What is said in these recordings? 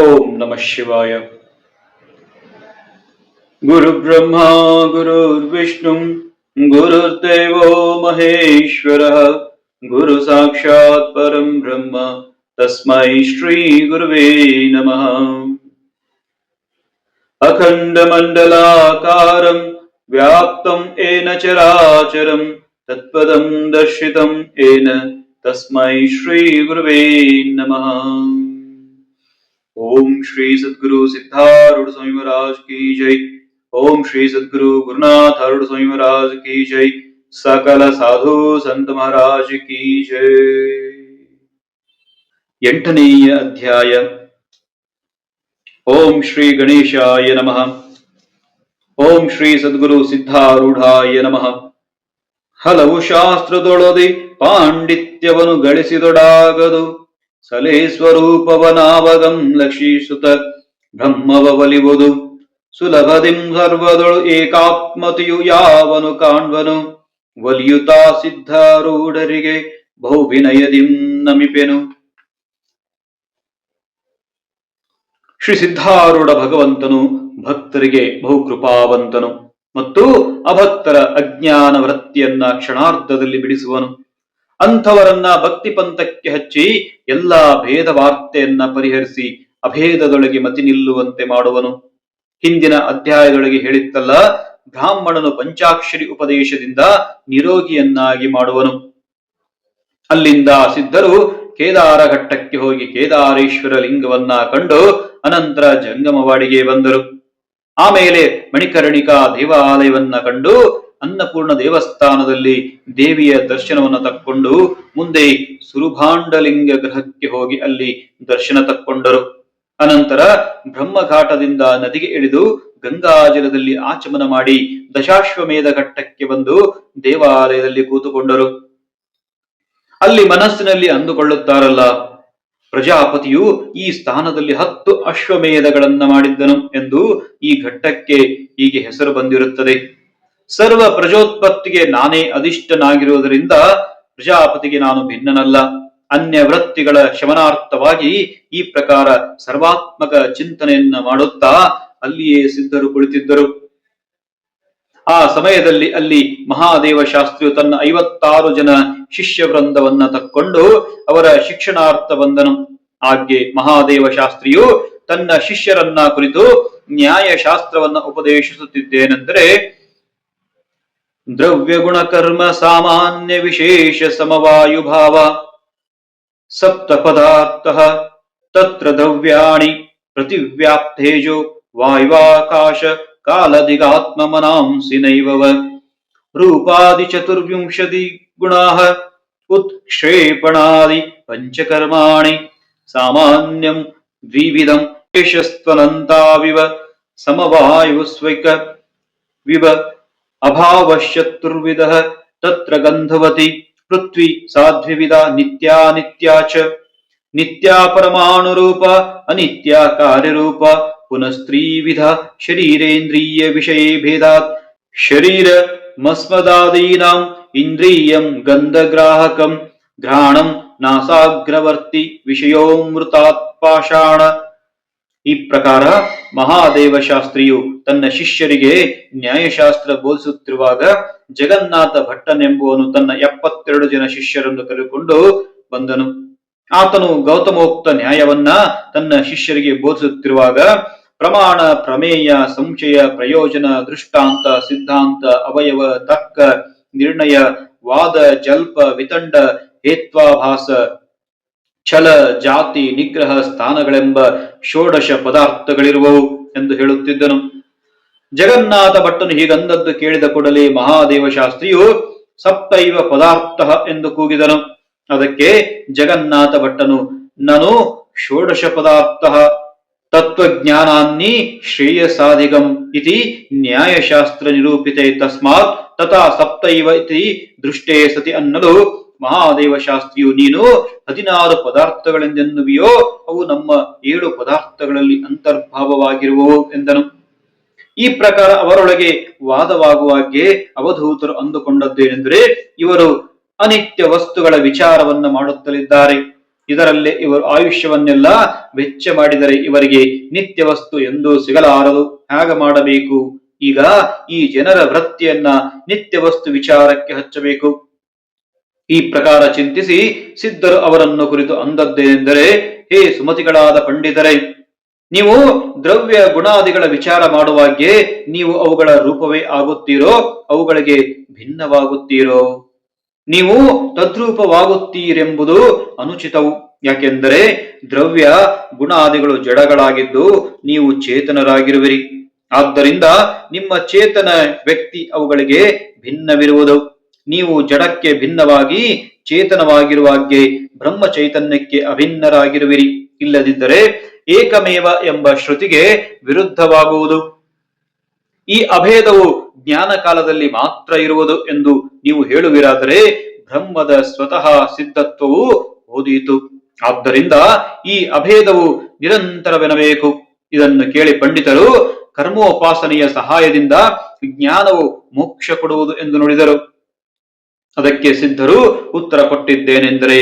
ओम नमः शिवाय। गुरुब्रह्मा गुरुर्विष्णु गुरुर्देव महेश्वर, गुरु साक्षात परम ब्रह्म, तस्मै श्री गुरुवे नमः। अखण्डमण्डलाकारं व्याप्तम् येन चराचरं, तत्पदं दर्शितं येन, तस्मै श्रीगुरुवे नमः। ओम श्री सद्गुरु सिद्धारूढ़ स्वामी महाराज की जय ओम श्री सद्गुरु गुरुनाथ अरुण स्वामी महाराज की जय सकल ಸಾಧು ಸಂತ ಮಹಾರಾಜ ಕಿ ಜೈ ಎಂಟನೆಯ ಅಧ್ಯಾಯ ಓಂ ಶ್ರೀ ಗಣೇಶಾಯ ನಮಃ ಓಂ ಶ್ರೀ ಸದ್ಗುರು ಸಿದ್ಧಾರೂಢಾಯ ನಮಃ ಹಲವು ಶಾಸ್ತ್ರದೊಳದಿ ಪಾಂಡಿತ್ಯವನ್ನು ಗಳಿಸಿದೊಡಾಗದು ಸಲೇ ಸ್ವರೂಪವನಾವಗಂ ಲಕ್ಷೀಸುತ ಬ್ರಹ್ಮವಲಿವುದು ಸುಲಭದಿಂ ಸರ್ವದೊಳು ಏಕಾತ್ಮತಿಯು ಯಾವನು ಕಾಣ್ವನು? ವಲಿಯುತಾ ಸಿದ್ಧಾರೂಢರಿಗೆ ಬಹುವಿನಯದಿಂ ನಮಿಪೆನು. ಶ್ರೀ ಸಿದ್ಧಾರೂಢ ಭಗವಂತನು ಭಕ್ತರಿಗೆ ಬಹುಕೃಪಾವಂತನು ಮತ್ತು ಅಭಕ್ತರ ಅಜ್ಞಾನ ವೃತ್ತಿಯನ್ನ ಕ್ಷಣಾರ್ಧದಲ್ಲಿ ಬಿಡಿಸುವನು. ಅಂಥವರನ್ನ ಭಕ್ತಿ ಪಂಥಕ್ಕೆ ಹಚ್ಚಿ ಎಲ್ಲಾ ಭೇದ ವಾರ್ತೆಯನ್ನ ಪರಿಹರಿಸಿ ಅಭೇದದೊಳಗೆ ಮತಿ ನಿಲ್ಲುವಂತೆ ಮಾಡುವನು. ಹಿಂದಿನ ಅಧ್ಯಾಯದೊಳಗೆ ಹೇಳಿತ್ತಲ್ಲ, ಬ್ರಾಹ್ಮಣನು ಪಂಚಾಕ್ಷರಿ ಉಪದೇಶದಿಂದ ನಿರೋಗಿಯನ್ನಾಗಿ ಮಾಡುವನು. ಅಲ್ಲಿಂದ ಸಿದ್ಧರು ಕೇದಾರ ಘಟ್ಟಕ್ಕೆ ಹೋಗಿ ಕೇದಾರೇಶ್ವರ ಲಿಂಗವನ್ನ ಕಂಡು ಅನಂತರ ಜಂಗಮವಾಡಿಗೆ ಬಂದರು. ಆಮೇಲೆ ಮಣಿಕರ್ಣಿಕಾ ದೇವಾಲಯವನ್ನ ಕಂಡು ಅನ್ನಪೂರ್ಣ ದೇವಸ್ಥಾನದಲ್ಲಿ ದೇವಿಯ ದರ್ಶನವನ್ನು ತಕ್ಕೊಂಡು ಮುಂದೆ ಸುರುಭಾಂಡಲಿಂಗ ಗ್ರಹಕ್ಕೆ ಹೋಗಿ ಅಲ್ಲಿ ದರ್ಶನ ತಕ್ಕೊಂಡರು. ಅನಂತರ ಬ್ರಹ್ಮಘಾಟದಿಂದ ನದಿಗೆ ಇಳಿದು ಗಂಗಾಜಲದಲ್ಲಿ ಆಚಮನ ಮಾಡಿ ದಶಾಶ್ವಮೇಧ ಘಟ್ಟಕ್ಕೆ ಬಂದು ದೇವಾಲಯದಲ್ಲಿ ಕೂತುಕೊಂಡರು. ಅಲ್ಲಿ ಮನಸ್ಸಿನಲ್ಲಿ ಅಂದುಕೊಳ್ಳುತ್ತಾರಲ್ಲ, ಪ್ರಜಾಪತಿಯು ಈ ಸ್ಥಾನದಲ್ಲಿ ಹತ್ತು ಅಶ್ವಮೇಧಗಳನ್ನ ಮಾಡಿದ್ದನು ಎಂದು ಈ ಘಟ್ಟಕ್ಕೆ ಹೀಗೆ ಹೆಸರು ಬಂದಿರುತ್ತದೆ. ಸರ್ವ ಪ್ರಜೋತ್ಪತ್ತಿಗೆ ನಾನೇ ಅಧಿಷ್ಠನಾಗಿರುವುದರಿಂದ ಪ್ರಜಾಪತಿಗೆ ನಾನು ಭಿನ್ನನಲ್ಲ. ಅನ್ಯ ವೃತ್ತಿಗಳ ಶಮನಾರ್ಥವಾಗಿ ಈ ಪ್ರಕಾರ ಸರ್ವಾತ್ಮಕ ಚಿಂತನೆಯನ್ನ ಮಾಡುತ್ತಾ ಅಲ್ಲಿಯೇ ಸಿದ್ಧರು ಕುಳಿತಿದ್ದರು. ಆ ಸಮಯದಲ್ಲಿ ಅಲ್ಲಿ ಮಹಾದೇವ ಶಾಸ್ತ್ರಿಯು ತನ್ನ ಐವತ್ತಾರು ಜನ ಶಿಷ್ಯ ವೃಂದವನ್ನ ತಕ್ಕೊಂಡು ಅವರ ಶಿಕ್ಷಣಾರ್ಥ ಬಂದನು ಹಾಗೆ ಮಹಾದೇವ ಶಾಸ್ತ್ರಿಯು ತನ್ನ ಶಿಷ್ಯರನ್ನ ಕುರಿತು ನ್ಯಾಯಶಾಸ್ತ್ರವನ್ನ ಉಪದೇಶಿಸುತ್ತಿದ್ದೇನೆಂದರೆ द्रव्यगुणकर्म सामान्यविशेषसमवायुभाव सप्तपदार्थः तत्र द्रव्याणि प्रतिव्याप्तेजो वायुवाकाश कालदिगात्ममनांसि नैव रूपादिचतुर्विंशतिगुणाः उत्क्षेपणादि पञ्चकर्माणि सामान्यं द्विविधम् एषस्त्वलन्ताविव समवायुस्वैक विव अभावश्चतुर्विदः तत्र गन्धवती पृथ्वी साध्विविदा नित्यानित्या च नित्या परमाणुरूप अनित्या कार्यरूप पुनस्त्रीविधा शरीरेन्द्रियविषये भेदात् शरीरमस्मदादीनाम् इन्द्रियं गन्धग्राहकं घ्राणं नासाग्रवर्ति विषयोमृतात् पाषाण ಈ ಪ್ರಕಾರ ಮಹಾದೇವ ಶಾಸ್ತ್ರಿಯು ತನ್ನ ಶಿಷ್ಯರಿಗೆ ನ್ಯಾಯಶಾಸ್ತ್ರ ಬೋಧಿಸುತ್ತಿರುವಾಗ ಜಗನ್ನಾಥ ಭಟ್ಟನೆಂಬುವನು ತನ್ನ ಎಪ್ಪತ್ತೆರಡು ಜನ ಶಿಷ್ಯರನ್ನು ಕರೆದುಕೊಂಡು ಬಂದನು. ಆತನು ಗೌತಮೋಕ್ತ ನ್ಯಾಯವನ್ನ ತನ್ನ ಶಿಷ್ಯರಿಗೆ ಬೋಧಿಸುತ್ತಿರುವಾಗ ಪ್ರಮಾಣ, ಪ್ರಮೇಯ, ಸಂಶಯ, ಪ್ರಯೋಜನ, ದೃಷ್ಟಾಂತ, ಸಿದ್ಧಾಂತ, ಅವಯವ, ತರ್ಕ, ನಿರ್ಣಯ, ವಾದ, ಜಲ್ಪ, ವಿತಂಡ, ಹೇತ್ವಾಭಾಸ ಛಲ, ಜಾತಿ, ನಿಗ್ರಹ ಸ್ಥಾನಗಳೆಂಬ ಷೋಡಶ ಪದಾರ್ಥಗಳಿರುವವು ಎಂದು ಹೇಳುತ್ತಿದ್ದನು. ಜಗನ್ನಾಥ ಭಟ್ಟನು ಹೀಗಂದದ್ದು ಕೇಳಿದ ಕೂಡಲೇ ಮಹಾದೇವ ಶಾಸ್ತ್ರಿಯು, ಸಪ್ತೈವ ಪದಾರ್ಥ ಎಂದು ಕೂಗಿದನು. ಅದಕ್ಕೆ ಜಗನ್ನಾಥ ಭಟ್ಟನು, ನಾನು ಷೋಡಶ ಪದಾರ್ಥ, ತತ್ವಜ್ಞಾನಾನ್ನಿ ಶ್ರೇಯಸಾಧಿಗಂ ಇತಿ ನ್ಯಾಯಶಾಸ್ತ್ರ ನಿರೂಪಿತೆ ತಸ್ಮಾತ್, ತಥಾ ಸಪ್ತೈವ ಇತಿ ದೃಷ್ಟೇ ಸತಿ ಅನ್ನಲು ಮಹಾದೇವ ಶಾಸ್ತ್ರಿಯು ನೀನು ಹದಿನಾರು ಪದಾರ್ಥಗಳೆಂದೆನ್ನುವಿಯೋ, ಅವು ನಮ್ಮ ಏಳು ಪದಾರ್ಥಗಳಲ್ಲಿ ಅಂತರ್ಭಾವವಾಗಿರುವವು ಎಂದನು. ಈ ಪ್ರಕಾರ ಅವರೊಳಗೆ ವಾದವಾಗುವಾಗೆ ಅವಧೂತರು ಅಂದುಕೊಂಡದ್ದೇನೆಂದರೆ, ಇವರು ಅನಿತ್ಯ ವಸ್ತುಗಳ ವಿಚಾರವನ್ನ ಮಾಡುತ್ತಲಿದ್ದಾರೆ. ಇದರಲ್ಲೇ ಇವರು ಆಯುಷ್ಯವನ್ನೆಲ್ಲ ವೆಚ್ಚ ಮಾಡಿದರೆ ಇವರಿಗೆ ನಿತ್ಯ ವಸ್ತು ಎಂದೂ ಸಿಗಲಾರದು. ಹೇಗ ಮಾಡಬೇಕು? ಈಗ ಈ ಜನರ ವೃತ್ತಿಯನ್ನ ನಿತ್ಯ ವಸ್ತು ವಿಚಾರಕ್ಕೆ ಹಚ್ಚಬೇಕು. ಈ ಪ್ರಕಾರ ಚಿಂತಿಸಿ ಸಿದ್ಧರು ಅವರನ್ನು ಕುರಿತು ಅಂದದ್ದೇನೆಂದರೆ, ಹೇ ಸುಮತಿಗಳಾದ ಪಂಡಿತರೇ, ನೀವು ದ್ರವ್ಯ ಗುಣಾದಿಗಳ ವಿಚಾರ ಮಾಡುವಾಗೆ ನೀವು ಅವುಗಳ ರೂಪವೇ ಆಗುತ್ತೀರೋ, ಅವುಗಳಿಗೆ ಭಿನ್ನವಾಗುತ್ತೀರೋ? ನೀವು ತದ್ರೂಪವಾಗುತ್ತೀರೆಂಬುದು ಅನುಚಿತವು. ಯಾಕೆಂದರೆ ದ್ರವ್ಯ ಗುಣಾದಿಗಳು ಜಡಗಳಾಗಿದ್ದು ನೀವು ಚೇತನರಾಗಿರುವಿರಿ. ಆದ್ದರಿಂದ ನಿಮ್ಮ ಚೇತನ ವ್ಯಕ್ತಿ ಅವುಗಳಿಗೆ ಭಿನ್ನವಿರುವುದು. ನೀವು ಜಡಕ್ಕೆ ಭಿನ್ನವಾಗಿ ಚೇತನವಾಗಿರುವಾಗೆ ಬ್ರಹ್ಮ ಚೈತನ್ಯಕ್ಕೆ ಅಭಿನ್ನರಾಗಿರುವಿರಿ. ಇಲ್ಲದಿದ್ದರೆ ಏಕಮೇವ ಎಂಬ ಶ್ರುತಿಗೆ ವಿರುದ್ಧವಾಗುವುದು. ಈ ಅಭೇದವು ಜ್ಞಾನ ಕಾಲದಲ್ಲಿ ಮಾತ್ರ ಇರುವುದು ಎಂದು ನೀವು ಹೇಳುವಿರಾದರೆ ಬ್ರಹ್ಮದ ಸ್ವತಃ ಸಿದ್ಧತ್ವವು ಓದಿಯಿತು ಆದ್ದರಿಂದ ಈ ಅಭೇದವು ನಿರಂತರವೆನಬೇಕು ಇದನ್ನು ಕೇಳಿ ಪಂಡಿತರು ಕರ್ಮೋಪಾಸನೆಯ ಸಹಾಯದಿಂದ ಜ್ಞಾನವು ಮೋಕ್ಷ ಕೊಡುವುದು ಎಂದು ನುಡಿದರು. ಅದಕ್ಕೆ ಸಿದ್ಧರು ಉತ್ತರ ಕೊಟ್ಟಿದ್ದೇನೆಂದರೆ,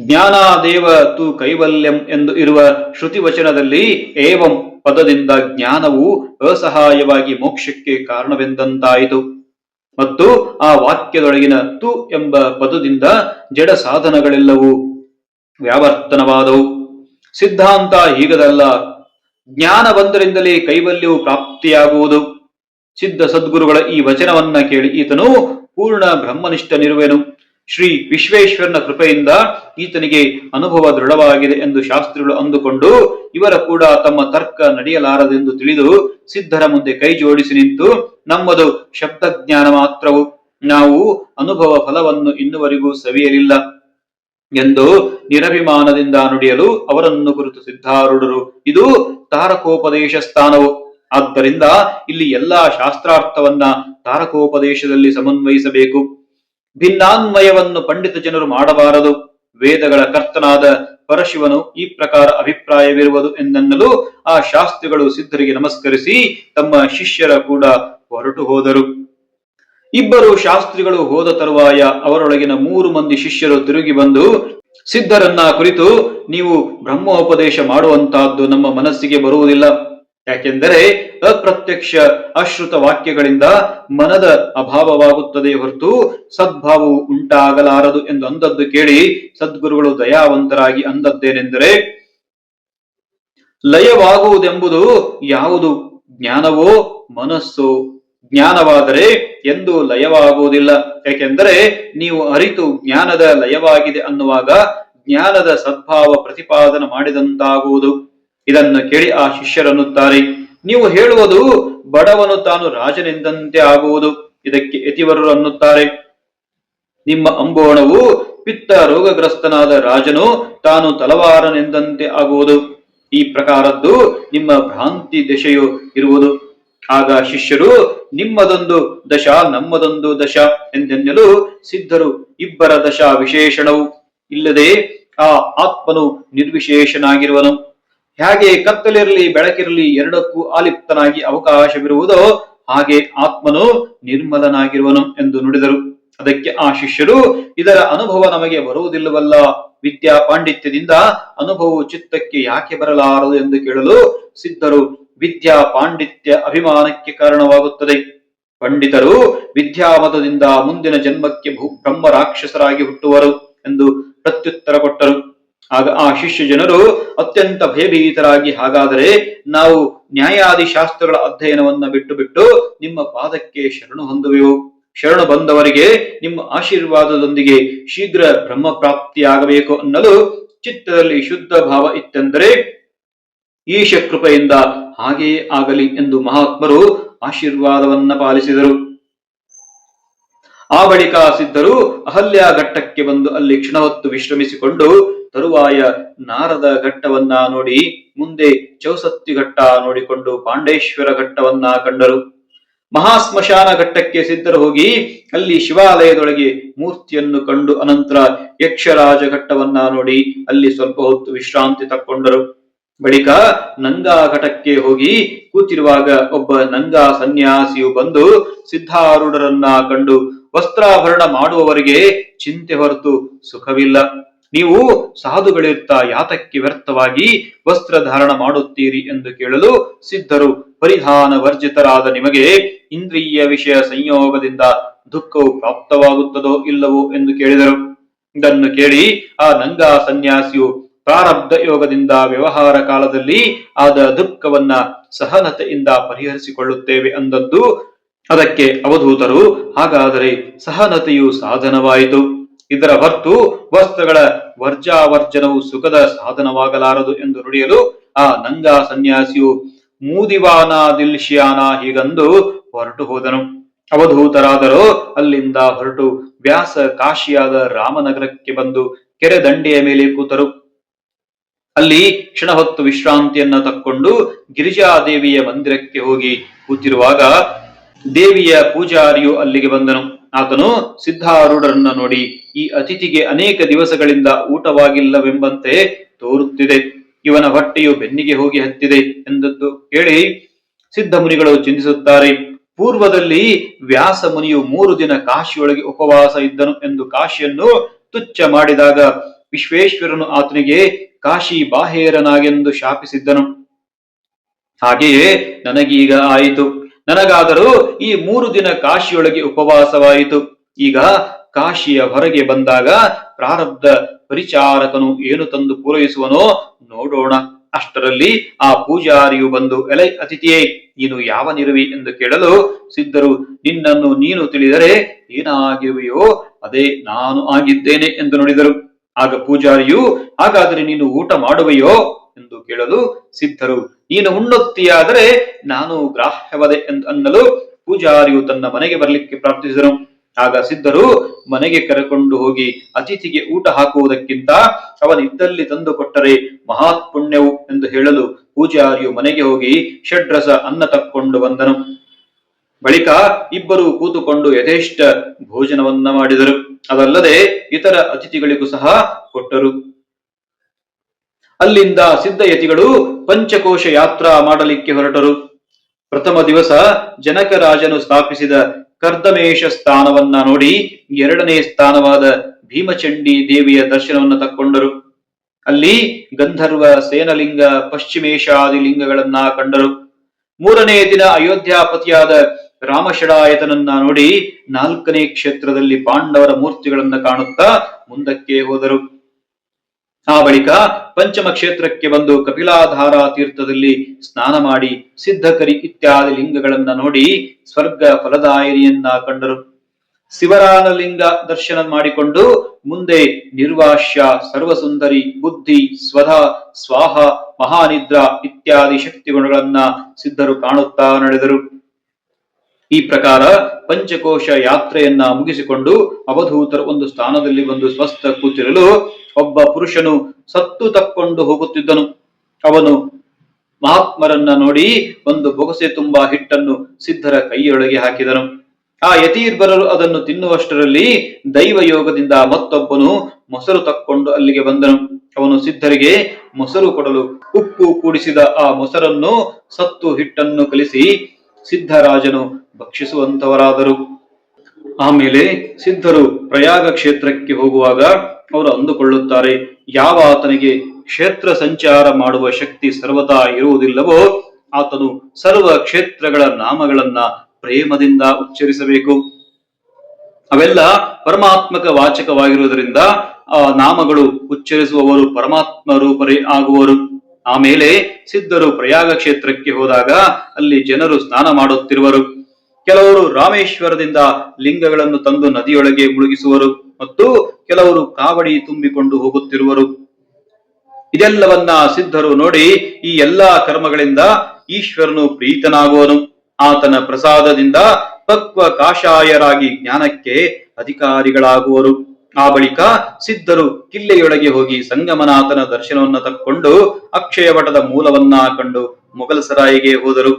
ಜ್ಞಾನಾದೇವ ತು ಕೈವಲ್ಯಂ ಎಂದು ಇರುವ ಶ್ರುತಿ ವಚನದಲ್ಲಿ ಏವಂ ಪದದಿಂದ ಜ್ಞಾನವು ಅಸಹಾಯವಾಗಿ ಮೋಕ್ಷಕ್ಕೆ ಕಾರಣವೆಂದಂತಾಯಿತು. ಮತ್ತು ಆ ವಾಕ್ಯದೊಳಗಿನ ತು ಎಂಬ ಪದದಿಂದ ಜಡ ಸಾಧನಗಳೆಲ್ಲವೂ ವ್ಯಾವರ್ತನವಾದವು. ಸಿದ್ಧಾಂತ ಹೀಗದಲ್ಲ, ಜ್ಞಾನ ಬಂದರಿಂದಲೇ ಕೈವಲ್ಯವು ಪ್ರಾಪ್ತಿಯಾಗುವುದು. ಸಿದ್ಧ ಸದ್ಗುರುಗಳ ಈ ವಚನವನ್ನ ಕೇಳಿ ಈತನು ಪೂರ್ಣ ಬ್ರಹ್ಮನಿಷ್ಠನಿರುವೆನು ಶ್ರೀ ವಿಶ್ವೇಶ್ವರನ ಕೃಪೆಯಿಂದ ಈತನಿಗೆ ಅನುಭವ ದೃಢವಾಗಿದೆ ಎಂದು ಶಾಸ್ತ್ರಿಗಳು ಅಂದುಕೊಂಡು, ಇವರ ಕೂಡ ತಮ್ಮ ತರ್ಕ ನಡೆಯಲಾರದೆಂದು ತಿಳಿದು ಸಿದ್ಧರ ಮುಂದೆ ಕೈ ಜೋಡಿಸಿ ನಿಂತು, ನಮ್ಮದು ಶಬ್ದಜ್ಞಾನ ಮಾತ್ರವು. ನಾವು ಅನುಭವ ಫಲವನ್ನು ಇನ್ನುವರೆಗೂ ಸವಿಯಲಿಲ್ಲ ಎಂದು ನಿರಭಿಮಾನದಿಂದ ನುಡಿಯಲು ಅವರನ್ನು ಕುರಿತು ಸಿದ್ಧಾರೂಢರು, ಇದು ತಾರಕೋಪದೇಶ ಸ್ಥಾನವು. ಆದ್ದರಿಂದ ಇಲ್ಲಿ ಎಲ್ಲಾ ಶಾಸ್ತ್ರಾರ್ಥವನ್ನ ತಾರಕೋಪದೇಶದಲ್ಲಿ ಸಮನ್ವಯಿಸಬೇಕು. ಭಿನ್ನಾನ್ವಯವನ್ನು ಪಂಡಿತ ಜನರು ಮಾಡಬಾರದು. ವೇದಗಳ ಕರ್ತನಾದ ಪರಶಿವನು ಈ ಪ್ರಕಾರ ಅಭಿಪ್ರಾಯವಿರುವುದು ಎಂದನ್ನಲು ಆ ಶಾಸ್ತ್ರಿಗಳು ಸಿದ್ಧರಿಗೆ ನಮಸ್ಕರಿಸಿ ತಮ್ಮ ಶಿಷ್ಯರ ಕೂಡ ಹೊರಟು ಹೋದರು. ಇಬ್ಬರು ಶಾಸ್ತ್ರಿಗಳು ಹೋದ ತರುವಾಯ ಅವರೊಳಗಿನ ಮೂರು ಮಂದಿ ಶಿಷ್ಯರು ತಿರುಗಿ ಬಂದು, ಸಿದ್ಧರನ್ನ ಕುರಿತು ನೀವು ಬ್ರಹ್ಮೋಪದೇಶ ಮಾಡುವಂತಹದ್ದು ನಮ್ಮ ಮನಸ್ಸಿಗೆ ಬರುವುದಿಲ್ಲ. ಯಾಕೆಂದರೆ ಅಪ್ರತ್ಯಕ್ಷ ಅಶ್ರುತ ವಾಕ್ಯಗಳಿಂದ ಮನದ ಅಭಾವವಾಗುತ್ತದೆ ಹೊರತು ಸದ್ಭಾವವು ಉಂಟಾಗಲಾರದು ಎಂದು ಅಂದದ್ದು ಕೇಳಿ ಸದ್ಗುರುಗಳು ದಯಾವಂತರಾಗಿ ಅಂದದ್ದೇನೆಂದರೆ, ಲಯವಾಗುವುದೆಂಬುದು ಯಾವುದು ಜ್ಞಾನವೋ ಮನಸ್ಸು ಜ್ಞಾನವಾದರೆ ಎಂದು ಲಯವಾಗುವುದಿಲ್ಲ. ಯಾಕೆಂದರೆ ನೀವು ಅರಿತು ಜ್ಞಾನದ ಲಯವಾಗಿದೆ ಅನ್ನುವಾಗ ಜ್ಞಾನದ ಸದ್ಭಾವ ಪ್ರತಿಪಾದನ ಮಾಡಿದಂತಾಗುವುದು. ಇದನ್ನು ಕೇಳಿ ಆ ಶಿಷ್ಯರನ್ನುತ್ತಾರೆ, ನೀವು ಹೇಳುವುದು ಬಡವನು ತಾನು ರಾಜನೆಂದಂತೆ ಆಗುವುದು. ಇದಕ್ಕೆ ಯತಿವರರು ಅನ್ನುತ್ತಾರೆ, ನಿಮ್ಮ ಅಂಬೋಣವು ಪಿತ್ತ ರೋಗಗ್ರಸ್ತನಾದ ರಾಜನು ತಾನು ತಲವಾರನೆಂದಂತೆ ಆಗುವುದು. ಈ ಪ್ರಕಾರದ್ದು ನಿಮ್ಮ ಭ್ರಾಂತಿ ದಶೆಯು ಇರುವುದು. ಆಗ ಶಿಷ್ಯರು, ನಿಮ್ಮದೊಂದು ದಶ, ನಮ್ಮದೊಂದು ದಶ ಎಂದೆನ್ನಲು ಸಿದ್ಧರು, ಇಬ್ಬರ ದಶ ವಿಶೇಷಣವು. ಇಲ್ಲದೆ ಆ ಆತ್ಮನು ನಿರ್ವಿಶೇಷನಾಗಿರುವನು. ಹೇಗೆ ಕತ್ತಲಿರಲಿ, ಬೆಳಕಿರಲಿ ಎರಡಕ್ಕೂ ಆಲಿಪ್ತನಾಗಿ ಅವಕಾಶವಿರುವುದೋ ಹಾಗೆ ಆತ್ಮನು ನಿರ್ಮಲನಾಗಿರುವನು ಎಂದು ನುಡಿದರು. ಅದಕ್ಕೆ ಆ ಶಿಷ್ಯರು, ಇದರ ಅನುಭವ ನಮಗೆ ಬರುವುದಿಲ್ಲವಲ್ಲ. ವಿದ್ಯಾ ಪಾಂಡಿತ್ಯದಿಂದ ಅನುಭವವು ಚಿತ್ತಕ್ಕೆ ಯಾಕೆ ಬರಲಾರದು ಎಂದು ಕೇಳಲು ಸಿದ್ಧರು, ವಿದ್ಯಾ ಪಾಂಡಿತ್ಯ ಅಭಿಮಾನಕ್ಕೆ ಕಾರಣವಾಗುತ್ತದೆ. ಪಂಡಿತರು ವಿದ್ಯಾಮತದಿಂದ ಮುಂದಿನ ಜನ್ಮಕ್ಕೆ ಬ್ರಹ್ಮ ರಾಕ್ಷಸರಾಗಿ ಹುಟ್ಟುವರು ಎಂದು ಪ್ರತ್ಯುತ್ತರ ಕೊಟ್ಟರು. ಆಗ ಆ ಶಿಷ್ಯ ಜನರು ಅತ್ಯಂತ ಭಯಭೀತರಾಗಿ, ಹಾಗಾದರೆ ನಾವು ನ್ಯಾಯಾದಿ ಶಾಸ್ತ್ರಗಳ ಅಧ್ಯಯನವನ್ನ ಬಿಟ್ಟು ಬಿಟ್ಟು ನಿಮ್ಮ ಪಾದಕ್ಕೆ ಶರಣು ಹೊಂದುವೆವು. ಶರಣು ಬಂದವರಿಗೆ ನಿಮ್ಮ ಆಶೀರ್ವಾದದೊಂದಿಗೆ ಶೀಘ್ರ ಬ್ರಹ್ಮ ಪ್ರಾಪ್ತಿಯಾಗಬೇಕು ಅನ್ನಲು ಚಿತ್ತದಲ್ಲಿ ಶುದ್ಧ ಭಾವ ಇತ್ತೆಂದರೆ ಈಶ ಕೃಪೆಯಿಂದ ಹಾಗೆಯೇ ಆಗಲಿ ಎಂದು ಮಹಾತ್ಮರು ಆಶೀರ್ವಾದವನ್ನ ಪಾಲಿಸಿದರು. ಆ ಬಳಿಕ ಸಿದ್ಧರು ಅಹಲ್ಯ ಘಟ್ಟಕ್ಕೆ ಬಂದು ಅಲ್ಲಿ ಕ್ಷಣ ಹೊತ್ತು ವಿಶ್ರಮಿಸಿಕೊಂಡು ತರುವಾಯ ನಾರದ ಘಟ್ಟವನ್ನ ನೋಡಿ, ಮುಂದೆ ಚೌಸತ್ತಿ ಘಟ್ಟ ನೋಡಿಕೊಂಡು ಪಾಂಡೇಶ್ವರ ಘಟ್ಟವನ್ನ ಕಂಡರು. ಮಹಾಸ್ಮಶಾನ ಘಟ್ಟಕ್ಕೆ ಸಿದ್ಧರು ಹೋಗಿ, ಅಲ್ಲಿ ಶಿವಾಲಯದೊಳಗೆ ಮೂರ್ತಿಯನ್ನು ಕಂಡು ಅನಂತರ ಯಕ್ಷರಾಜ ಘಟ್ಟವನ್ನ ನೋಡಿ, ಅಲ್ಲಿ ಸ್ವಲ್ಪ ಹೊತ್ತು ವಿಶ್ರಾಂತಿ ತಕ್ಕೊಂಡರು. ಬಳಿಕ ನಂಗಾ ಘಟಕ್ಕೆ ಹೋಗಿ, ಕೂತಿರುವಾಗ ಒಬ್ಬ ನಂಗಾ ಸನ್ಯಾಸಿಯು ಬಂದು ಸಿದ್ಧಾರೂಢರನ್ನ ಕಂಡು, ವಸ್ತ್ರಾಭರಣ ಮಾಡುವವರಿಗೆ ಚಿಂತೆ ಹೊರತು ಸುಖವಿಲ್ಲ. ನೀವು ಸಾಧುಗಳಿರ್ತಾ ಯಾತಕ್ಕೆ ವ್ಯರ್ಥವಾಗಿ ವಸ್ತ್ರಧಾರಣ ಮಾಡುತ್ತೀರಿ ಎಂದು ಕೇಳಲು ಸಿದ್ಧರು ಪರಿಧಾನ ವರ್ಜಿತರಾದ ನಿಮಗೆ ಇಂದ್ರಿಯ ವಿಷಯ ಸಂಯೋಗದಿಂದ ದುಃಖವು ಪ್ರಾಪ್ತವಾಗುತ್ತದೋ ಇಲ್ಲವೋ ಎಂದು ಕೇಳಿದರು. ಇದನ್ನು ಕೇಳಿ ಆ ನಂಗಾ ಸನ್ಯಾಸಿಯು ಪ್ರಾರಬ್ಧ ಯೋಗದಿಂದ ವ್ಯವಹಾರ ಕಾಲದಲ್ಲಿ ಆದ ದುಃಖವನ್ನ ಸಹನತೆಯಿಂದ ಪರಿಹರಿಸಿಕೊಳ್ಳುತ್ತೇವೆ ಅಂದದ್ದು ಅದಕ್ಕೆ ಅವಧೂತರು ಹಾಗಾದರೆ ಸಹನತೆಯು ಸಾಧನವಾಯಿತು. ಇದರ ಹೊತ್ತು ವಸ್ತ್ರಗಳ ವರ್ಜಾವರ್ಜನವು ಸುಖದ ಸಾಧನವಾಗಲಾರದು ಎಂದು ನುಡಿಯಲು ಆ ನಂಗಾ ಸನ್ಯಾಸಿಯು ಮೂದಿವಾನ ದಿಲ್ಶಿಯಾನ ಹೀಗಂದು ಹೊರಟು ಹೋದನು. ಅವಧೂತರಾದರೂ ಅಲ್ಲಿಂದ ಹೊರಟು ವ್ಯಾಸ ಕಾಶಿಯಾದ ರಾಮನಗರಕ್ಕೆ ಬಂದು ಕೆರೆ ದಂಡೆಯ ಮೇಲೆ ಕೂತರು. ಅಲ್ಲಿ ಕ್ಷಣ ಹೊತ್ತು ವಿಶ್ರಾಂತಿಯನ್ನ ತಕ್ಕೊಂಡು ಗಿರಿಜಾದೇವಿಯ ಮಂದಿರಕ್ಕೆ ಹೋಗಿ ಕೂತಿರುವಾಗ ದೇವಿಯ ಪೂಜಾರಿಯು ಅಲ್ಲಿಗೆ ಬಂದನು. ಆತನು ಸಿದ್ಧಾರೂಢರನ್ನ ನೋಡಿ, ಈ ಅತಿಥಿಗೆ ಅನೇಕ ದಿವಸಗಳಿಂದ ಊಟವಾಗಿಲ್ಲವೆಂಬಂತೆ ತೋರುತ್ತಿದೆ. ಇವನ ಹೊಟ್ಟೆಯು ಬೆನ್ನಿಗೆ ಹೋಗಿ ಹತ್ತಿದೆ ಎಂದದ್ದು ಕೇಳಿ ಸಿದ್ಧ ಮುನಿಗಳು ಚಿಂತಿಸುತ್ತಾರೆ. ಪೂರ್ವದಲ್ಲಿ ವ್ಯಾಸ ಮುನಿಯು ಮೂರು ದಿನ ಕಾಶಿಯೊಳಗೆ ಉಪವಾಸ ಇದ್ದನು ಎಂದು ಕಾಶಿಯನ್ನು ತುಚ್ಛ ಮಾಡಿದಾಗ ವಿಶ್ವೇಶ್ವರನು ಆತನಿಗೆ ಕಾಶಿ ಬಾಹೇರನಾಗೆಂದು ಶಾಪಿಸಿದ್ದನು. ಹಾಗೆಯೇ ನನಗೀಗ ಆಯಿತು. ನನಗಾದರೂ ಈ ಮೂರು ದಿನ ಕಾಶಿಯೊಳಗೆ ಉಪವಾಸವಾಯಿತು. ಈಗ ಕಾಶಿಯ ಹೊರಗೆ ಬಂದಾಗ ಪ್ರಾರಬ್ಧ ಪರಿಚಾರಕನು ಏನು ತಂದು ಪೂರೈಸುವನೋ ನೋಡೋಣ. ಅಷ್ಟರಲ್ಲಿ ಆ ಪೂಜಾರಿಯು ಬಂದು, ಎಲೆ ಅತಿಥಿಯೇ, ನೀನು ಯಾವ ನಿರುವಿ ಎಂದು ಕೇಳಲು ಸಿದ್ಧರು, ನಿನ್ನನ್ನು ನೀನು ತಿಳಿದರೆ ಏನಾಗಿರುವೆಯೋ ಅದೇ ನಾನು ಆಗಿದ್ದೇನೆ ಎಂದು ನುಡಿದರು. ಆಗ ಪೂಜಾರಿಯು, ಹಾಗಾದರೆ ನೀನು ಊಟ ಮಾಡುವೆಯೋ? ಎಂದು ಕೇಳಲು ಸಿದ್ಧರು. ನೀನು ಉಣ್ಣುತ್ತೀಯಾದರೆ ನಾನು ಗ್ರಾಹ್ಯವದೆ ಎಂದು ಅನ್ನಲು ಪೂಜಾರಿಯು ತನ್ನ ಮನೆಗೆ ಬರಲಿಕ್ಕೆ ಪ್ರಾರ್ಥಿಸಿದನು. ಆಗ ಸಿದ್ಧರು ಮನೆಗೆ ಕರೆಕೊಂಡು ಹೋಗಿ ಅತಿಥಿಗೆ ಊಟ ಹಾಕುವುದಕ್ಕಿಂತ ಅವನಿದ್ದಲ್ಲಿ ತಂದು ಕೊಟ್ಟರೆ ಮಹಾತ್ಪುಣ್ಯವು ಎಂದು ಹೇಳಲು ಪೂಜಾರಿಯು ಮನೆಗೆ ಹೋಗಿ ಷಡ್ರಸ ಅನ್ನ ತಕ್ಕೊಂಡು ಬಂದನು. ಬಳಿಕ ಇಬ್ಬರು ಕೂತುಕೊಂಡು ಯಥೇಷ್ಟ ಭೋಜನವನ್ನ ಮಾಡಿದರು. ಅದಲ್ಲದೆ ಇತರ ಅತಿಥಿಗಳಿಗೂ ಸಹ ಕೊಟ್ಟರು. ಅಲ್ಲಿಂದ ಸಿದ್ಧಯತಿಗಳು ಪಂಚಕೋಶ ಯಾತ್ರಾ ಮಾಡಲಿಕ್ಕೆ ಹೊರಟರು. ಪ್ರಥಮ ದಿವಸ ಜನಕರಾಜನು ಸ್ಥಾಪಿಸಿದ ಕರ್ದಮೇಶ ಸ್ಥಾನವನ್ನ ನೋಡಿ ಎರಡನೇ ಸ್ಥಾನವಾದ ಭೀಮಚಂಡಿ ದೇವಿಯ ದರ್ಶನವನ್ನು ತಕ್ಕೊಂಡರು. ಅಲ್ಲಿ ಗಂಧರ್ವ, ಸೇನಲಿಂಗ ಪಶ್ಚಿಮೇಶಾದಿ ಲಿಂಗಗಳನ್ನ ಕಂಡರು. ಮೂರನೇ ದಿನ ಅಯೋಧ್ಯಾಪತಿಯಾದ ರಾಮಷಡಾಯತನನ್ನ ನೋಡಿ ನಾಲ್ಕನೇ ಕ್ಷೇತ್ರದಲ್ಲಿ ಪಾಂಡವರ ಮೂರ್ತಿಗಳನ್ನ ಕಾಣುತ್ತಾ ಮುಂದಕ್ಕೆ ಹೋದರು. ಆ ಬಳಿಕ ಪಂಚಮ ಕ್ಷೇತ್ರಕ್ಕೆ ಬಂದು ಕಪಿಲಾಧಾರ ತೀರ್ಥದಲ್ಲಿ ಸ್ನಾನ ಮಾಡಿ ಸಿದ್ಧಕರಿ ಇತ್ಯಾದಿ ಲಿಂಗಗಳನ್ನ ನೋಡಿ ಸ್ವರ್ಗ ಫಲದಾಯಿನಿಯನ್ನ ಕಂಡರು. ಶಿವರಾನಲಿಂಗ ದರ್ಶನ ಮಾಡಿಕೊಂಡು ಮುಂದೆ ನಿರ್ವಾಶ್ಯ ಸರ್ವಸುಂದರಿ, ಬುದ್ಧಿ, ಸ್ವಧ, ಸ್ವಾಹ, ಮಹಾನಿದ್ರ ಇತ್ಯಾದಿ ಶಕ್ತಿ ಗುಣಗಳನ್ನ ಸಿದ್ಧರು ಕಾಣುತ್ತಾ ನಡೆದರು. ಈ ಪ್ರಕಾರ ಪಂಚಕೋಶ ಯಾತ್ರೆಯನ್ನ ಮುಗಿಸಿಕೊಂಡು ಅವಧೂತರು ಒಂದು ಸ್ಥಾನದಲ್ಲಿ ಬಂದು ಸ್ವಸ್ಥ ಕೂತಿರಲು ಒಬ್ಬ ಪುರುಷನು ಸತ್ತು ತಕ್ಕೊಂಡು ಹೋಗುತ್ತಿದ್ದನು. ಅವನು ಮಹಾತ್ಮರನ್ನ ನೋಡಿ ಒಂದು ಬೊಗಸೆ ತುಂಬಾ ಹಿಟ್ಟನ್ನು ಸಿದ್ಧರ ಕೈಯೊಳಗೆ ಹಾಕಿದನು. ಆ ಯತೀರ್ಬರರು ಅದನ್ನು ತಿನ್ನುವಷ್ಟರಲ್ಲಿ ದೈವ ಯೋಗದಿಂದ ಮತ್ತೊಬ್ಬನು ಮೊಸರು ತಕ್ಕೊಂಡು ಅಲ್ಲಿಗೆ ಬಂದನು. ಅವನು ಸಿದ್ಧರಿಗೆ ಮೊಸರು ಕೊಡಲು ಉಪ್ಪು ಕೂಡಿಸಿದ ಆ ಮೊಸರನ್ನು ಸತ್ತು ಹಿಟ್ಟನ್ನು ಕಲಿಸಿ ಸಿದ್ಧರಾಜನು ಭಕ್ಷಿಸುವಂತವರಾದರು. ಆಮೇಲೆ ಸಿದ್ಧರು ಪ್ರಯಾಗ ಕ್ಷೇತ್ರಕ್ಕೆ ಹೋಗುವಾಗ ಅವರು ಅಂದುಕೊಳ್ಳುತ್ತಾರೆ, ಯಾವ ಆತನಿಗೆ ಕ್ಷೇತ್ರ ಸಂಚಾರ ಮಾಡುವ ಶಕ್ತಿ ಸರ್ವತಾ ಇರುವುದಿಲ್ಲವೋ, ಆತನು ಸರ್ವ ಕ್ಷೇತ್ರಗಳ ನಾಮಗಳನ್ನ ಪ್ರೇಮದಿಂದ ಉಚ್ಚರಿಸಬೇಕು. ಅವೆಲ್ಲ ಪರಮಾತ್ಮಕ ವಾಚಕವಾಗಿರುವುದರಿಂದ, ಆ ನಾಮಗಳು ಉಚ್ಚರಿಸುವವರು ಪರಮಾತ್ಮ ರೂಪರೇ ಆಗುವರು. ಆಮೇಲೆ ಸಿದ್ಧರು ಪ್ರಯಾಗ ಕ್ಷೇತ್ರಕ್ಕೆ ಹೋದಾಗ ಅಲ್ಲಿ ಜನರು ಸ್ನಾನ ಮಾಡುತ್ತಿರುವರು. ಕೆಲವರು ರಾಮೇಶ್ವರದಿಂದ ಲಿಂಗಗಳನ್ನು ತಂದು ನದಿಯೊಳಗೆ ಮುಳುಗಿಸುವರು. ಮತ್ತು ಕೆಲವರು ಕಾವಡಿ ತುಂಬಿಕೊಂಡು ಹೋಗುತ್ತಿರುವರು. ಇದೆಲ್ಲವನ್ನ ಸಿದ್ಧರು ನೋಡಿ ಈ ಎಲ್ಲಾ ಕರ್ಮಗಳಿಂದ ಈಶ್ವರನು ಪ್ರೀತನಾಗುವನು. ಆತನ ಪ್ರಸಾದದಿಂದ ಪಕ್ವ ಕಾಷಾಯರಾಗಿ ಜ್ಞಾನಕ್ಕೆ ಅಧಿಕಾರಿಗಳಾಗುವರು. ಆ ಬಳಿಕ ಸಿದ್ಧರು ಕಿಲ್ಲೆಯೊಳಗೆ ಹೋಗಿ ಸಂಗಮನಾಥನ ದರ್ಶನವನ್ನ ತಕ್ಕೊಂಡು ಅಕ್ಷಯವಟದ ಮೂಲವನ್ನ ಕಂಡು ಮೊಘಲಸರಾಯಿಗೆ ಹೋದರು.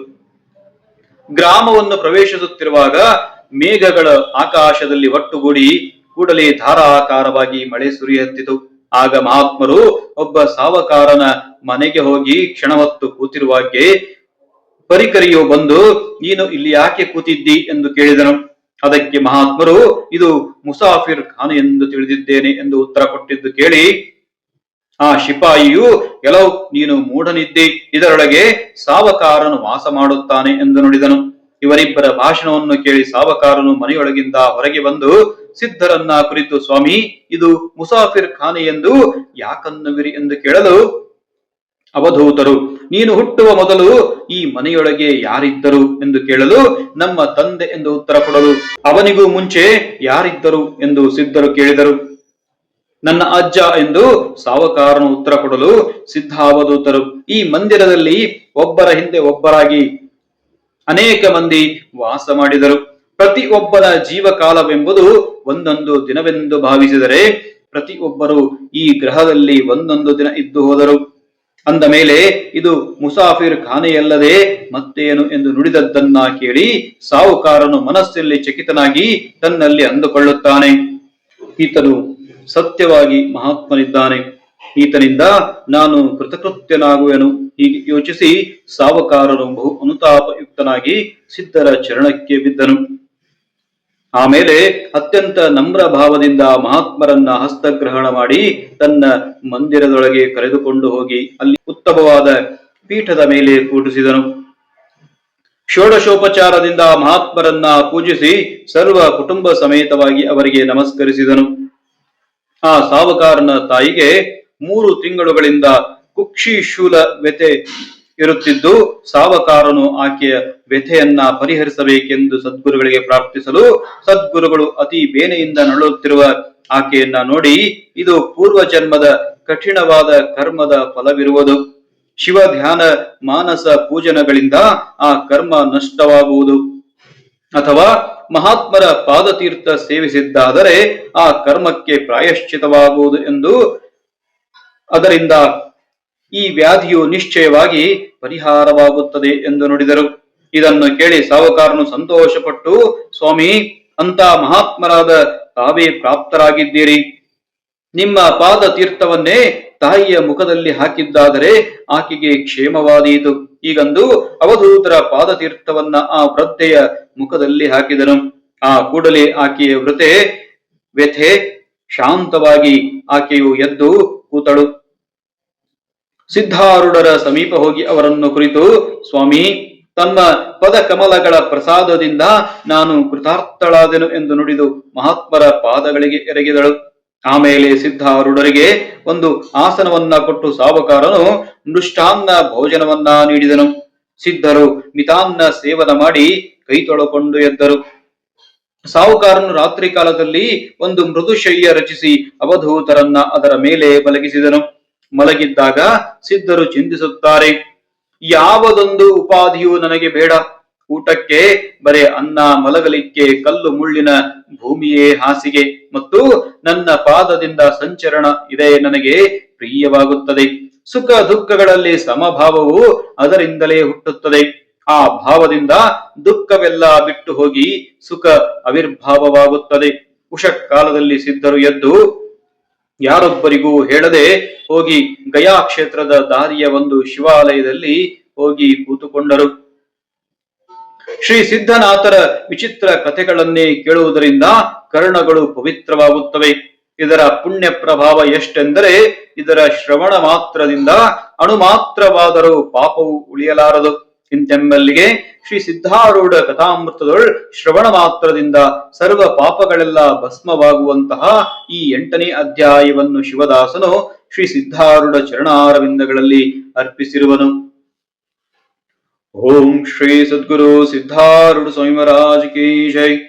ಗ್ರಾಮವನ್ನು ಪ್ರವೇಶಿಸುತ್ತಿರುವಾಗ ಮೇಘಗಳ ಆಕಾಶದಲ್ಲಿ ಒಟ್ಟುಗೂಡಿ ಕೂಡಲೇ ಧಾರಾಕಾರವಾಗಿ ಮಳೆ ಸುರಿಯತ್ತಿತು. ಆಗ ಮಹಾತ್ಮರು ಒಬ್ಬ ಸಾವಕಾರನ ಮನೆಗೆ ಹೋಗಿ ಕ್ಷಣ ಹೊತ್ತು ಕೂತಿರುವಾಗೆ ಪರಿಕರಿಯು ಬಂದು, ನೀನು ಇಲ್ಲಿ ಯಾಕೆ ಕೂತಿದ್ದಿ? ಎಂದು ಕೇಳಿದನು. ಅದಕ್ಕೆ ಮಹಾತ್ಮರು, ಇದು ಮುಸಾಫಿರ್ ಖಾನ್ ಎಂದು ತಿಳಿದಿದ್ದೇನೆ ಎಂದು ಉತ್ತರ ಕೊಟ್ಟಿದ್ದು ಕೇಳಿ, ಆ ಶಿಪಾಯಿಯು ಕೆಲವು ನೀನು ಮೂಢನಿದ್ದಿ, ಇದರೊಳಗೆ ಸಾವಕಾರನು ವಾಸ ಮಾಡುತ್ತಾನೆ ಎಂದು ನುಡಿದನು. ಇವರಿಬ್ಬರ ಭಾಷಣವನ್ನು ಕೇಳಿ ಸಾವಕಾರನು ಮನೆಯೊಳಗಿಂದ ಹೊರಗೆ ಬಂದು ಸಿದ್ಧರನ್ನ ಕುರಿತು ಸ್ವಾಮಿ, ಇದು ಮುಸಾಫಿರ್ ಖಾನೆ ಎಂದು ಯಾಕನ್ನವಿರಿ ಎಂದು ಕೇಳಲು ಅವಧೂತರು, ನೀನು ಹುಟ್ಟುವ ಮೊದಲು ಈ ಮನೆಯೊಳಗೆ ಯಾರಿದ್ದರು ಎಂದು ಕೇಳಲು ನಮ್ಮ ತಂದೆ ಎಂದು ಉತ್ತರ ಕೊಡಲು ಅವನಿಗೂ ಮುಂಚೆ ಯಾರಿದ್ದರು ಎಂದು ಸಿದ್ಧರು ಕೇಳಿದರು. ನನ್ನ ಅಜ್ಜ ಎಂದು ಸಾವಕಾರನು ಉತ್ತರ ಕೊಡಲು ಸಿದ್ಧಾವಧೂತರು, ಈ ಮಂದಿರದಲ್ಲಿ ಒಬ್ಬರ ಹಿಂದೆ ಒಬ್ಬರಾಗಿ ಅನೇಕ ಮಂದಿ ವಾಸ ಮಾಡಿದರು. ಪ್ರತಿ ಒಬ್ಬರ ಜೀವಕಾಲವೆಂಬುದು ಒಂದೊಂದು ದಿನವೆಂದು ಭಾವಿಸಿದರೆ ಪ್ರತಿ ಒಬ್ಬರು ಈ ಗ್ರಹದಲ್ಲಿ ಒಂದೊಂದು ದಿನ ಇದ್ದು ಹೋದರು. ಅಂದ ಮೇಲೆ ಇದು ಮುಸಾಫಿರ್ ಖಾನೆಯಲ್ಲದೆ ಮತ್ತೇನು ಎಂದು ನುಡಿದದ್ದನ್ನ ಕೇಳಿ ಸಾಹುಕಾರನು ಮನಸ್ಸಿನಲ್ಲಿ ಚಕಿತನಾಗಿ ತನ್ನಲ್ಲಿ ಅಂದುಕೊಳ್ಳುತ್ತಾನೆ. ಈತನು ಸತ್ಯವಾಗಿ ಮಹಾತ್ಮನಿದ್ದಾನೆ. ಈತನಿಂದ ನಾನು ಕೃತಕೃತ್ಯನಾಗುವೆನು. ಹೀಗೆ ಯೋಚಿಸಿ ಸಾವಕಾರನು ಬಹು ಅನುತಾಪಯುಕ್ತನಾಗಿ ಸಿದ್ಧರ ಚರಣಕ್ಕೆ ಬಿದ್ದನು. ಆಮೇಲೆ ಅತ್ಯಂತ ನಮ್ರ ಭಾವದಿಂದ ಮಹಾತ್ಮರನ್ನ ಹಸ್ತಗ್ರಹಣ ಮಾಡಿ ತನ್ನ ಮಂದಿರದೊಳಗೆ ಕರೆದುಕೊಂಡು ಹೋಗಿ ಅಲ್ಲಿ ಉತ್ತಮವಾದ ಪೀಠದ ಮೇಲೆ ಕೂಡಿಸಿದನು. ಷೋಡಶೋಪಚಾರದಿಂದ ಮಹಾತ್ಮರನ್ನ ಪೂಜಿಸಿ ಸರ್ವ ಕುಟುಂಬ ಸಮೇತವಾಗಿ ಅವರಿಗೆ ನಮಸ್ಕರಿಸಿದನು. ಆ ಸಾವುಕಾರನ ತಾಯಿಗೆ ಮೂರು ತಿಂಗಳುಗಳಿಂದ ಕುಕ್ಷಿಶೂಲ ವ್ಯತೆ ಇರುತ್ತಿದ್ದು, ಸಾವಕಾರನು ಆಕೆಯ ವ್ಯಥೆಯನ್ನ ಪರಿಹರಿಸಬೇಕೆಂದು ಸದ್ಗುರುಗಳಿಗೆ ಪ್ರಾರ್ಥಿಸಲು ಸದ್ಗುರುಗಳು ಅತಿ ಬೇನೆಯಿಂದ ನಳುತ್ತಿರುವ ಆಕೆಯನ್ನ ನೋಡಿ, ಇದು ಪೂರ್ವ ಜನ್ಮದ ಕಠಿಣವಾದ ಕರ್ಮದ ಫಲವಿರುವುದು. ಶಿವ ಧ್ಯಾನ ಮಾನಸ ಪೂಜನಗಳಿಂದ ಆ ಕರ್ಮ ನಷ್ಟವಾಗುವುದು. ಅಥವಾ ಮಹಾತ್ಮರ ಪಾದತೀರ್ಥ ಸೇವಿಸಿದ್ದಾದರೆ ಆ ಕರ್ಮಕ್ಕೆ ಪ್ರಾಯಶ್ಚಿತವಾಗುವುದು ಎಂದು ಅದರಿಂದ ಈ ವ್ಯಾಧಿಯು ನಿಶ್ಚಯವಾಗಿ ಪರಿಹಾರವಾಗುತ್ತದೆ ಎಂದು ನುಡಿದರು. ಇದನ್ನು ಕೇಳಿ ಸಾವುಕಾರನು ಸಂತೋಷಪಟ್ಟು, ಸ್ವಾಮಿ ಅಂತ ಮಹಾತ್ಮರಾದ ತಾವೇ ಪ್ರಾಪ್ತರಾಗಿದ್ದೀರಿ. ನಿಮ್ಮ ಪಾದ ತೀರ್ಥವನ್ನೇ ತಾಯಿಯ ಮುಖದಲ್ಲಿ ಹಾಕಿದ್ದಾದರೆ ಆಕೆಗೆ ಕ್ಷೇಮವಾದೀತು. ಈಗಂದು ಅವಧೂತರ ಪಾದತೀರ್ಥವನ್ನ ಆ ವೃದ್ಧೆಯ ಮುಖದಲ್ಲಿ ಹಾಕಿದನು. ಆ ಕೂಡಲೇ ಆಕೆಯ ವೃತೆ ವ್ಯಥೆ ಶಾಂತವಾಗಿ ಆಕೆಯು ಎದ್ದು ಕೂತಳು. ಸಿದ್ಧಾರೂಢರ ಸಮೀಪ ಹೋಗಿ ಅವರನ್ನು ಕುರಿತು, ಸ್ವಾಮಿ, ತನ್ನ ಪದ ಕಮಲಗಳ ಪ್ರಸಾದದಿಂದ ನಾನು ಕೃತಾರ್ಥಳಾದೆನು ಎಂದು ನುಡಿದು ಮಹಾತ್ಮರ ಪಾದಗಳಿಗೆ ಎರಗಿದಳು. ಆಮೇಲೆ ಸಿದ್ಧಾರೂಢರಿಗೆ ಒಂದು ಆಸನವನ್ನ ಕೊಟ್ಟು ಸಾವಕಾರನು ಮೃಷ್ಟಾನ್ನ ಭೋಜನವನ್ನ ನೀಡಿದನು. ಸಿದ್ಧರು ಮಿತಾನ್ನ ಸೇವನ ಮಾಡಿ ಕೈ ತೊಳಕೊಂಡು ಎದ್ದರು. ಸಾವುಕಾರನು ರಾತ್ರಿ ಕಾಲದಲ್ಲಿ ಒಂದು ಮೃದುಶಯ್ಯ ರಚಿಸಿ ಅವಧೂತರನ್ನ ಅದರ ಮೇಲೆ ಮಲಗಿಸಿದನು ಮಲಗಿದ್ದಾಗ ಸಿದ್ಧರು ಚಿಂತಿಸುತ್ತಾರೆ, ಯಾವದೊಂದು ಉಪಾಧಿಯೂ ನನಗೆ ಬೇಡ. ಊಟಕ್ಕೆ ಬರೇ ಅನ್ನ ಮಲಗಲಿಕ್ಕೆ ಕಲ್ಲು ಮುಳ್ಳಿನ ಭೂಮಿಯೇ ಹಾಸಿಗೆ ಮತ್ತು ನನ್ನ ಪಾದದಿಂದ ಸಂಚರಣ ಇದೆ ನನಗೆ ಪ್ರಿಯವಾಗುತ್ತದೆ. ಸುಖ ದುಃಖಗಳಲ್ಲಿ ಸಮಭಾವವು ಅದರಿಂದಲೇ ಹುಟ್ಟುತ್ತದೆ. ಆ ಭಾವದಿಂದ ದುಃಖವೆಲ್ಲ ಬಿಟ್ಟು ಹೋಗಿ ಸುಖ ಆವಿರ್ಭಾವವಾಗುತ್ತದೆ ಉಷಕಾಲದಲ್ಲಿ ಸಿದ್ಧರು ಎದ್ದು ಯಾರೊಬ್ಬರಿಗೂ ಹೇಳದೆ ಹೋಗಿ ಗಯಾ ಕ್ಷೇತ್ರದ ದಾರಿಯ ಒಂದು ಶಿವಾಲಯದಲ್ಲಿ ಹೋಗಿ ಕೂತುಕೊಂಡರು. ಶ್ರೀ ಸಿದ್ಧನಾಥರ ವಿಚಿತ್ರ ಕಥೆಗಳನ್ನೇ ಕೇಳುವುದರಿಂದ ಕರ್ಣಗಳು ಪವಿತ್ರವಾಗುತ್ತವೆ. ಇದರ ಪುಣ್ಯ ಪ್ರಭಾವ ಎಷ್ಟೆಂದರೆ ಇದರ ಶ್ರವಣ ಮಾತ್ರದಿಂದ ಅಣು ಮಾತ್ರವಾದರೂ ಪಾಪವು ಉಳಿಯಲಾರದು. ಇಂತೆಂಬಲ್ಲಿಗೆ ಶ್ರೀ ಸಿದ್ಧಾರೂಢ ಕಥಾಮೃತದೊಳ್ ಶ್ರವಣ ಮಾತ್ರದಿಂದ ಸರ್ವ ಪಾಪಗಳೆಲ್ಲ ಭಸ್ಮವಾಗುವಂತಹ ಈ ಎಂಟನೇ ಅಧ್ಯಾಯವನ್ನು ಶಿವದಾಸನು ಶ್ರೀ ಸಿದ್ಧಾರೂಢ ಚರಣಾರವಿಂದಗಳಲ್ಲಿ ಅರ್ಪಿಸಿರುವನು. ಓಂ ಶ್ರೀ ಸದ್ಗುರು ಸಿದ್ಧಾರೂಢ ಸ್ವಾಮಿಮರಾಜ್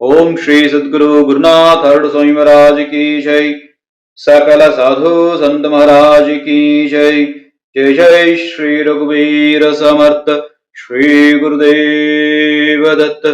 ಓಂ ಶ್ರೀ ಸದ್ಗುರು ಗುರುನಾಥ ಅರುಡು ಜೈ. ಸಕಲ ಸಾಧು ಸಂತ ಮಹಾರಾಜ್ ಜೈ. जय जय श्री रघुवीर समर्थ श्री गुरुदेव दत्त